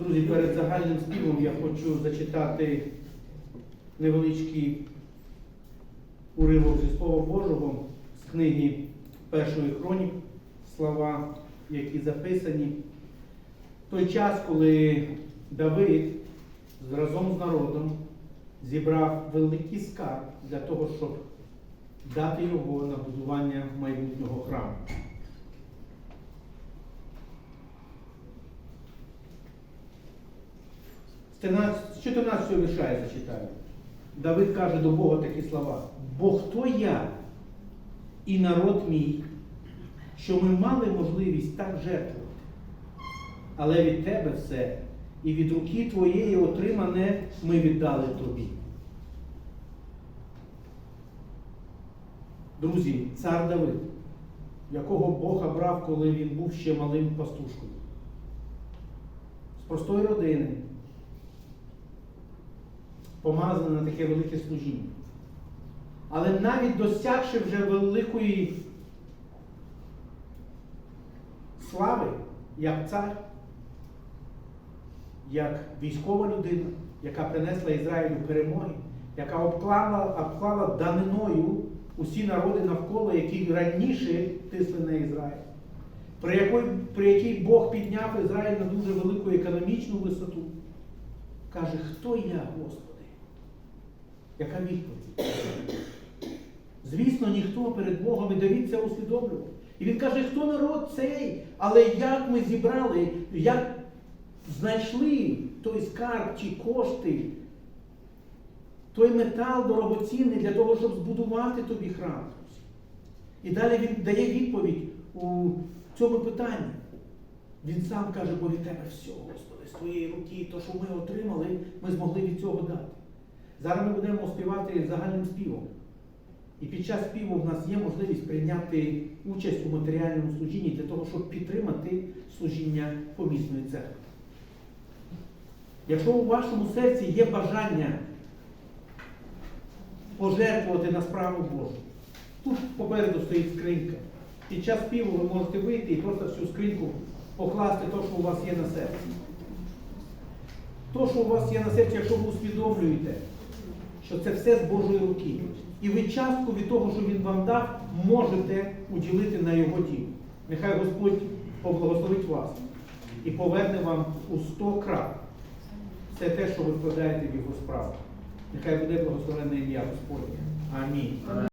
Друзі, перед загальним співом я хочу зачитати невеличкий уривок зі Слова Божого з книги Першої хронік, слова, які записані. Той час, коли Давид разом з народом зібрав великий скарб для того, щоб дати його на будування майбутнього храму. З 13 14 вірша я зачитаю. Давид каже до Бога такі слова: Бо хто я і народ мій, що ми мали можливість так жертвувати, але від тебе все, і від руки твоєї отримане ми віддали тобі. Друзі, цар Давид, якого Бог обрав, коли він був ще малим пастушкою, з простої родини, помазаний на таке велике служіння. Але навіть досягши вже великої слави, як цар, як військова людина, яка принесла Ізраїлю перемоги, яка обклала, обклала даниною усі народи навколо, які раніше тисли на Ізраїль, при якій, при якій Бог підняв Ізраїль на дуже велику економічну висоту. Каже, хто я, Господи? Яка відповідь? Звісно, ніхто перед Богом і Давід це усвідомлював. І він каже, хто народ цей? Але як ми зібрали, як знайшли той скарб, ті кошти, той метал дорогоцінний для того, щоб збудувати тобі храм. І далі він дає відповідь у цьому питанні. Він сам каже, бо від тебе все, Господи, з твоєї руки, то, що ми отримали, ми змогли від цього дати. Зараз ми будемо співати загальним співом. І під час співу в нас є можливість прийняти участь у матеріальному служінні для того, щоб підтримати служіння помісної церкви. Якщо у вашому серці є бажання пожертвувати на справу Божу, тут попереду стоїть скринька. Під час співу ви можете вийти і просто всю скриньку покласти те, що у вас є на серці. То, що у вас є на серці, якщо ви усвідомлюєте, що це все з Божої руки. І ви частку від того, що Він вам дав, можете уділити на його дім. Нехай Господь поблагословить вас і поверне вам у сто крат все те, що ви вкладаєте в його справу. Нехай буде благословенне ім'я Господнє. Амінь.